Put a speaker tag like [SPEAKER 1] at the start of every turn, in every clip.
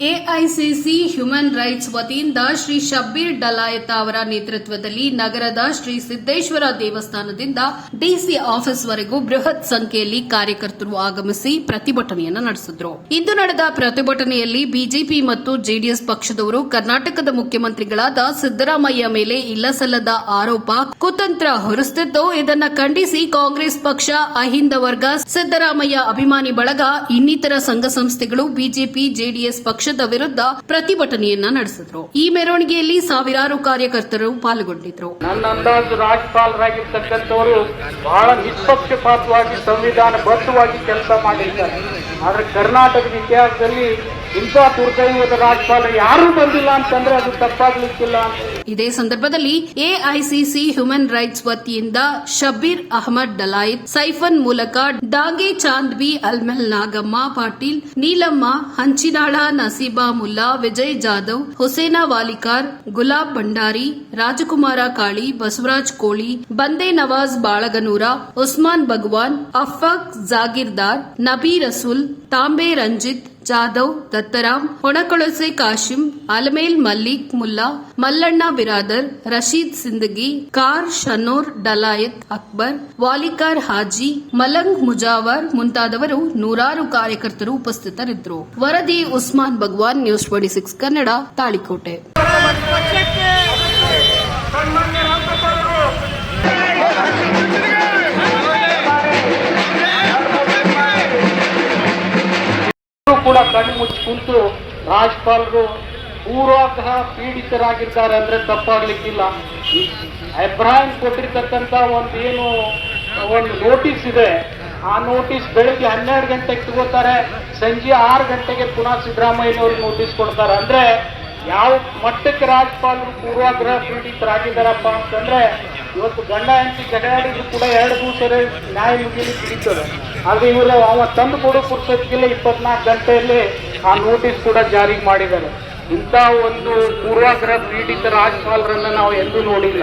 [SPEAKER 1] AICC human rights ವತಿಯಿಂದ ಶ್ರೀ ಶಬ್ಬೀರ್ ಡಲಾಯತ ಅವರ ನೇತೃತ್ವದಲ್ಲಿ ನಗರದ ಶ್ರೀ ಸಿದ್ದೇಶ್ವರ ದೇವಸ್ಥಾನದಿಂದ ಡಿಸಿ ಆಫೀಸ್ ವರೆಗೂ ಬೃಹತ್ ಸಂಖ್ಯೆಯಲ್ಲಿ ಕಾರ್ಯಕರ್ತರು ಆಗಮಿಸಿ ಪ್ರತಿಭಟನೆಯನ್ನು ನಡೆಸಿದ್ರು. ಇಂದು ನಡೆದ ಪ್ರತಿಭಟನೆಯಲ್ಲಿ ಬಿಜೆಪಿ ಮತ್ತು ಜೆಡಿಎಸ್ ಪಕ್ಷದವರು ಕರ್ನಾಟಕದ ಮುಖ್ಯಮಂತ್ರಿಗಳಾದ ಸಿದ್ದರಾಮಯ್ಯ ಮೇಲೆ ಇಲ್ಲಸಲ್ಲದ ಆರೋಪ ಕುತಂತ್ರ ಹೊರಿಸುತ್ತಿದ್ದು ಇದನ್ನ ಖಂಡಿಸಿ ಕಾಂಗ್ರೆಸ್ ಪಕ್ಷ, ಅಹಿಂದ ವರ್ಗ, ಸಿದ್ದರಾಮಯ್ಯ ಅಭಿಮಾನಿ ಬಳಗ ಇನ್ನಿತರ ಸಂಘ ಸಂಸ್ಥೆಗಳು, ಬಿಜೆಪಿ, ಜೆಡಿಎಸ್ ಪಕ್ಷದ ವಿರುದ್ಧ ಪ್ರತಿಭಟನೆಯನ್ನ ನಡೆಸಿದ್ರು. ಈ ಮೆರವಣಿಗೆಯಲ್ಲಿ ಸಾವಿರಾರು ಕಾರ್ಯಕರ್ತರು ಪಾಲ್ಗೊಂಡಿದ್ರು.
[SPEAKER 2] ನನ್ನ ಅಂದಾಜು ರಾಜ್ಯಪಾಲರಾಗಿರ್ತಕ್ಕಂಥವರು ಬಹಳ ನಿಷ್ಪಕ್ಷಪಾತವಾಗಿ, ಸಂವಿಧಾನಬದ್ಧವಾಗಿ ಕೆಲಸ ಮಾಡಿದ್ದಾರೆ. ಆದ್ರೆ ಕರ್ನಾಟಕದ ಇತಿಹಾಸದಲ್ಲಿ ಇಂಥ ದುರ್ದೈವದ ರಾಜ್ಯಪಾಲರು ಯಾರೂ ಬಂದಿಲ್ಲ ಅಂತಂದ್ರೆ ಅದು ತಪ್ಪಾಗ್ಲಿಕ್ಕಿಲ್ಲ
[SPEAKER 1] ಇದೇ ಸಂದರ್ಭದಲ್ಲಿ ಎಐಸಿಸಿ ಹ್ಯೂಮನ್ ರೈಟ್ಸ್ ವತಿಯಿಂದ ಶಬೀರ್ ಅಹಮದ್ ಡಲಾಯತ್ ಸೈಫನ್ ಮೂಲಕ ಡಾಗೆ ಚಾಂದ್ಬಿ ಅಲ್ಮೆಲ್ ನಾಗಮ್ಮ, ಪಾಟೀಲ್ ನೀಲಮ್ಮ, ಹಂಚಿನಾಳ ನಸೀಬಾ ಮುಲ್ಲಾ, ವಿಜಯ್ ಜಾಧವ್, ಹುಸೇನಾ ವಾಲಿಕಾರ್, ಗುಲಾಬ್ ಭಂಡಾರಿ, ರಾಜಕುಮಾರ ಕಾಳಿ, ಬಸವರಾಜ್ ಕೋಳಿ, ಬಂದೆ ನವಾಜ್ ಬಾಳಗನೂರ, ಉಸ್ಮಾನ್ ಭಗವಾನ್ ಅಫಕ್ ಜಾಗೀರ್ದಾರ್ ನಬಿ ರಸೂಲ್ ತಾಂಬೆ ರಂಜಿತ್ ಜಾಧವ್, ದತ್ತರಾಮ್, ಹೊಣಕೊಳಸೆ ಕಾಶಿಂ, ಅಲಮೇಲ್ ಮಲ್ಲಿಕ್ ಮುಲ್ಲಾ, ಮಲ್ಲಣ್ಣ ಬಿರಾದರ್, ರಶೀದ್ ಸಿಂದಗಿ, ಕಾರ್ ಶನೋರ್ ಡಲಾಯತ್ ಅಕ್ಬರ್, ವಾಲಿಕಾರ್ ಹಾಜಿ, ಮಲಂಗ್ ಮುಜಾವರ್ ಮುಂತಾದವರು ನೂರಾರು ಕಾರ್ಯಕರ್ತರು ಉಪಸ್ಥಿತರಿದ್ದರು. ವರದಿ Usman Bhagwan, news twenty six Kannada, Talikote.
[SPEAKER 2] ಕೂಡ ಕಣ್ಣು ಮುಚ್ಚಿ ಕುಂತು ಪೂರ್ವಕ ಪೂರ್ವಾಗ್ರಹ ಪೀಡಿತರಾಗಿದ್ದಾರೆ ಅಂದ್ರೆ ತಪ್ಪಾಗ್ಲಿಕ್ಕಿಲ್ಲ. ಅಬ್ರಾಹಿಂ ಕೊಟ್ಟಿರ್ತಕ್ಕಂಥ ಒಂದು ಏನು, ಒಂದು ನೋಟಿಸ್ ಇದೆ. ಆ ನೋಟಿಸ್ ಬೆಳಿಗ್ಗೆ ಹನ್ನೆರಡು ಗಂಟೆಗೆ ತಗೋತಾರೆ. ಸಂಜೆ ಆರು ಗಂಟೆಗೆ ಪುನಃ ಸಿದ್ದರಾಮಯ್ಯನವ್ರಿಗೆ ನೋಟಿಸ್ ಕೊಡ್ತಾರೆ. ಅಂದ್ರೆ ಯಾವ ಮಟ್ಟಕ್ಕೆ ರಾಜ್ಯಪಾಲರು ಪೂರ್ವಾಗ್ರಹ ಪೀಡಿತರಾಗಿದ್ದಾರಪ್ಪ ಅಂತಂದ್ರೆ, ಇವತ್ತು ಗಂಡ ಹೆಂಡತಿ ಜಗಳಾಡಿದ್ರು ಕೂಡ ಎರಡು ದಿವಸ ನ್ಯಾಯ ಮುಗಿಲಿ ಸಿಗುತ್ತದೆ. ಆದ್ರೆ ಇವರು ಅವ ತಂದು ಕೊಡೋ ಪುರುಷತ್ತಿಗೆಲ್ಲ ಇಪ್ಪತ್ನಾಲ್ಕು ಗಂಟೆಯಲ್ಲಿ ಆ ನೋಟಿಸ್ ಕೂಡ ಜಾರಿ ಮಾಡಿದ್ದಾರೆ. ಇಂಥ ಒಂದು ಪೂರ್ವಾಗ್ರಹ ಪೀಡಿತ ರಾಜ್ಯಪಾಲರನ್ನ ನಾವು ಎಂದೂ ನೋಡಿಲ್ಲ.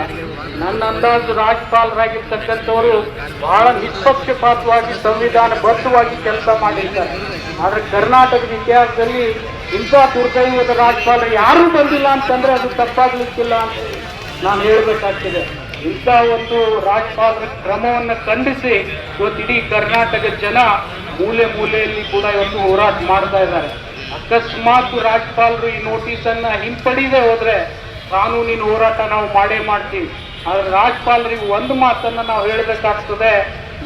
[SPEAKER 2] ನನ್ನ ಅಂದಾಜು ರಾಜ್ಯಪಾಲರಾಗಿರ್ತಕ್ಕಂಥವರು ಬಹಳ ನಿಷ್ಪಕ್ಷಪಾತವಾಗಿ, ಸಂವಿಧಾನಬದ್ಧವಾಗಿ ಕೆಲಸ ಮಾಡಿದ್ದಾರೆ. ಆದ್ರೆ ಕರ್ನಾಟಕದ ಇತಿಹಾಸದಲ್ಲಿ ಇಂಥ ದುರ್ದೈವದ ರಾಜ್ಯಪಾಲರು ಯಾರೂ ಬಂದಿಲ್ಲ ಅಂತಂದ್ರೆ ಅದು ತಪ್ಪಾಗ್ಲಿಕ್ಕಿಲ್ಲ ಅಂತ ನಾನು ಹೇಳಬೇಕಾಗ್ತದೆ. ಇಂಥ ಒಂದು ರಾಜ್ಯಪಾಲರ ಕ್ರಮವನ್ನು ಖಂಡಿಸಿ ಇವತ್ತು ಇಡೀ ಕರ್ನಾಟಕ ಜನ ಮೂಲೆ ಮೂಲೆಯಲ್ಲಿ ಕೂಡ ಇವತ್ತು ಹೋರಾಟ ಮಾಡ್ತಾ ಇದ್ದಾರೆ. ಅಕಸ್ಮಾತ್ ರಾಜ್ಯಪಾಲರು ಈ ನೋಟಿಸನ್ನ ಹಿಂಪಡಿದೆ ಹೋದ್ರೆ ಕಾನೂನಿನ ಹೋರಾಟ ನಾವು ಮಾಡೇ ಮಾಡ್ತೀವಿ. ಆದ್ರೆ ರಾಜ್ಯಪಾಲರಿಗೆ ಒಂದು ಮಾತನ್ನ ನಾವು ಹೇಳಬೇಕಾಗ್ತದೆ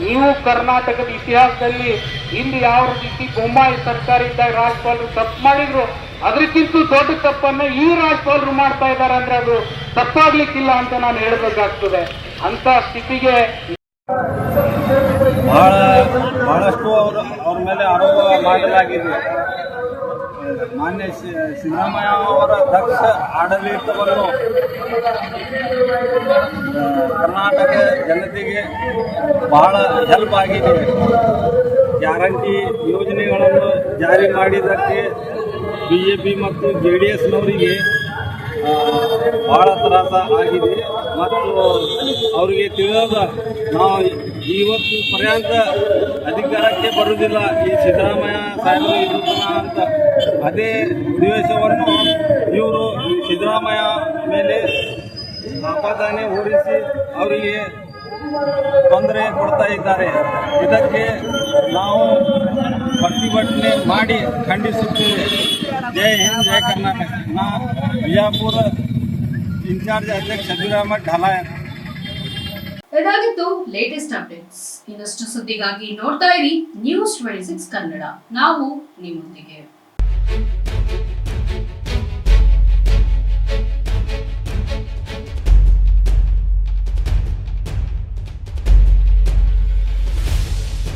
[SPEAKER 2] ನೀವು ಕರ್ನಾಟಕದ ಇತಿಹಾಸದಲ್ಲಿ ಇಲ್ಲಿ ಯಾವ ರೀತಿ ಬೊಮ್ಮಾಯಿ ಸರ್ಕಾರ ಇದ್ದಾಗ ರಾಜ್ಯಪಾಲರು ತಪ್ಪು ಮಾಡಿದ್ರು, ಅದಕ್ಕಿಂತ ದೊಡ್ಡ ತಪ್ಪನ್ನ ಈ ರಾಜ್ಯಪಾಲರು ಮಾಡ್ತಾ ಇದ್ದಾರೆ ಅಂದ್ರೆ ಅದು ತಪ್ಪಾಗ್ಲಿಕ್ಕಿಲ್ಲ ಅಂತ ನಾನು ಹೇಳಬೇಕಾಗ್ತದೆ. ಅಂತ ಸ್ಥಿತಿಗೆ
[SPEAKER 3] ಬಹಳ, ಬಹಳಷ್ಟು ಅವರು ಅವ್ರ ಮೇಲೆ ಆರೋಪ ಮಾಡಲಾಗಿದೆ. ಮಾನ್ಯ ಸಿದ್ದರಾಮಯ್ಯ ಅವರ ದಕ್ಷ ಆಡಳಿತವನ್ನು ಕರ್ನಾಟಕ ಜನತೆಗೆ ಬಹಳ ಹೆಲ್ಪ್ ಆಗಿದೆ. ಗ್ಯಾರಂಟಿ ಯೋಜನೆಗಳನ್ನು ಜಾರಿ ಮಾಡಿದ್ದಕ್ಕೆ ಬಿ ಜೆ ಪಿ ಮತ್ತು ಜೆ ಡಿ ಎಸ್ನವರಿಗೆ ಭಾಳ ತ್ರಾಸ ಆಗಿದೆ. ಮತ್ತು ಅವರಿಗೆ ತಿಳಿದ ನಾವು ಇವತ್ತು ಪರ್ಯಂತ ಅಧಿಕಾರಕ್ಕೆ ಬರುವುದಿಲ್ಲ ಈ ಸಿದ್ದರಾಮಯ್ಯ ಸಾಹೇಬರು ಅಂತ. ಅದೇ ದಿವಸವನ್ನು ಇವರು ಸಿದ್ದರಾಮಯ್ಯ ಮೇಲೆ ಆಪಾದನೆ ಊರಿಸಿ ಅವರಿಗೆ ತೊಂದರೆ ಕೊಡ್ತಾ ಇದ್ದಾರೆ. ಇದಕ್ಕೆ ನಾವು ಪ್ರತಿಭಟನೆ ಮಾಡಿ ಖಂಡಿಸುತ್ತೇವೆ. ಜೈ ಹಿಂದ್ ಜಯ ಕರ್ನಾಟಕ. ನಾ ಬಿಜಾಪುರ ಇನ್ಚಾರ್ಜ್ ಅಧ್ಯಕ್ಷ ಸಿದ್ದರಾಮ ಢಾಲಾಯ
[SPEAKER 1] ಇದಾಗಿತ್ತು ಲೇಟೆಸ್ಟ್ ಅಪ್ಡೇಟ್ಸ್ ಇನ್ನಷ್ಟು ಸುದ್ದಿಗಾಗಿ ನೋಡ್ತಾ ಇರಿ ನ್ಯೂಸ್ ಟ್ವೆಂಟಿ ಸಿಕ್ಸ್ ಕನ್ನಡ. ನಾವು ನಿಮ್ಮೊಂದಿಗೆ.